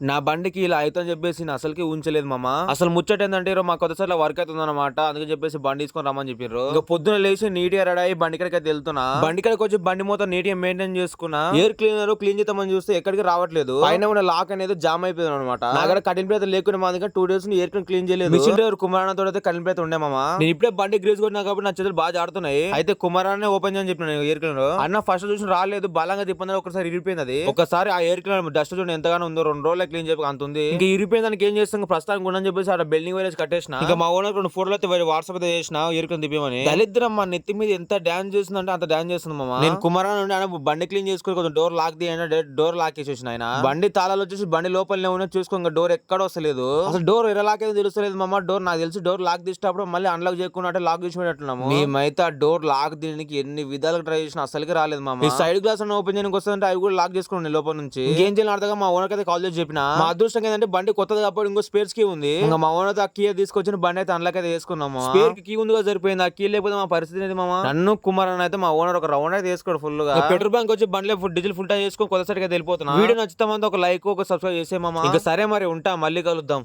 నా బండికి ఇలా అవుతుందని చెప్పేసి నేను అసలుకి ఉంచలేదు మామ. అసలు ముచ్చట ఏంటంటే మా కొత్త సార్లు వర్క్ అవుతుంది అనమాట అందుకని చెప్పేసి బండి తీసుకొని రమ్మని చెప్పారు ఇంకా పొద్దున లేచి నీట్గా రెడీ అయ్యి బండి కడికి అయితే వెళ్తున్నా. బండి కడికి వచ్చి బండి మొత్తం నీట్గా మెయింటైన్ చేసుకున్నా. ఎయిర్ క్లీనర్ క్లీన్ చేద్దామని చూస్తే ఎక్కడికి రావట్లేదు. పైన ఉన్న లాక్ అనేది జామ్ అయిపోయింది అనమాట నా దగ్గర కటింగ్ లేకుండా మా దగ్గర two days air clean clean చేయలేదు. మిషన్ డ్రైవర్ కుమారాణతో అయితే కటింగ్ ప్లేట్ ఉండే మామ. నేను ఇప్పుడే బండి గ్రీస్ కొట్టినా కాబట్టి నా చేతులు బాగా జాడుతున్నాయి అయితే కుమారాన్ని ఓపెన్ చేయని చెప్పిన ఎయిర్ క్లీనర్ అన్న ఫస్ట్ చూసి రాలేదు. బలంగా తిప్పందని ఒకసారి విడిపోయింది అది. ఒకసారి ఆ ఎయిర్ క్లీనర్ డస్ట్ చూడండి ఎంతగానో ఉందో. రెండు రోజులు క్లీన్ చెప్పి అంత ఉంది ఇంకా ఇరిగిపోయిన దానికి ఏం చేస్తాం? ప్రస్తుతానికి ఉండని చెప్పేసి అక్కడ బిల్డింగ్ వేరేసి కట్టేసిన. ఇంకా మా ఓనర్ రెండు ఫోటోలు అయితే వాట్సాప్ అయితే చేసిన ఎయిర్ క్లీన్ తిప్పమని దళిద్రం మా నెత్తి మీద ఎంత డాన్స్ చేస్తుందంటే అంత డాన్స్ చేస్తుంది మామ. నేను కుమారాన్ని ఉండి ఆయన బండి క్లీన్ చేసుకుని కొంచెం డోర్ లాక్ తీయండి డోర్ లాక్ చేసేసిన ఆయన. బండి తాళాలు వచ్చేసి బండి లోపలనే ఉన్న చూసుకో ఇంకా డోర్ ఎక్కడ వస్తలేదు. అసలు డోర్ ఎలా లాక్ అయితే తెలుస్తలేదు మామ. డోర్ నాకు తెలిసి డోర్ లాక్ తీసేటప్పుడు మళ్ళీ అన్లాక్ చేయకుండా లాక్ చేసినట్టున్నాము మేమైతే ఆ డోర్ లాక్ తీయడానికి ఎన్ని విధాలుగా ట్రై చేసిన అసలుకి రాలేదు మామ. ఈ సైడ్ గ్లాస్ ఓపెన్ చేయడానికి వస్తుందంటే అవి కూడా లాక్ చేసుకున్నాను లోపల నుంచి. ఇంకేం చేయాలి అర్థంగా మా ఓనర్ అయితే కాల్ చేసి చెప్పిన. మా అదృష్టం ఏంటంటే బండి కొత్తది కాబట్టి ఇంకో స్పేర్స్ కీ ఉంది. ఇంకా మా ఓనర్ ఆ కీ తీసుకొచ్చిన బండి అయితే అన్లాక్ అయితే వేసుకున్నాము స్పేర్కి ఉందిగా సరిపోయింది. ఆ కీ లేకపోతే మా పరిస్థితి ఏంటి మామ? నన్ను కుమార్ అని అయితే మా ఓనర్ ఒక రౌండ్ అయితే వేసుకోడు ఫుల్గా. పెట్రోల్ బంక్ వచ్చి బండిలో ఫుల్ డీజిల్ ఫుల్ టైం చేసుకొని కొత్తసారిగా వెళ్ళిపోతున్నా. వీడియో నచ్చుతామంటే ఒక లైక్ ఒక సబ్స్క్రైబ్ చేసే మామ. ఇంకా సరే మరి ఉంటా మళ్ళీ కలుద్దాం.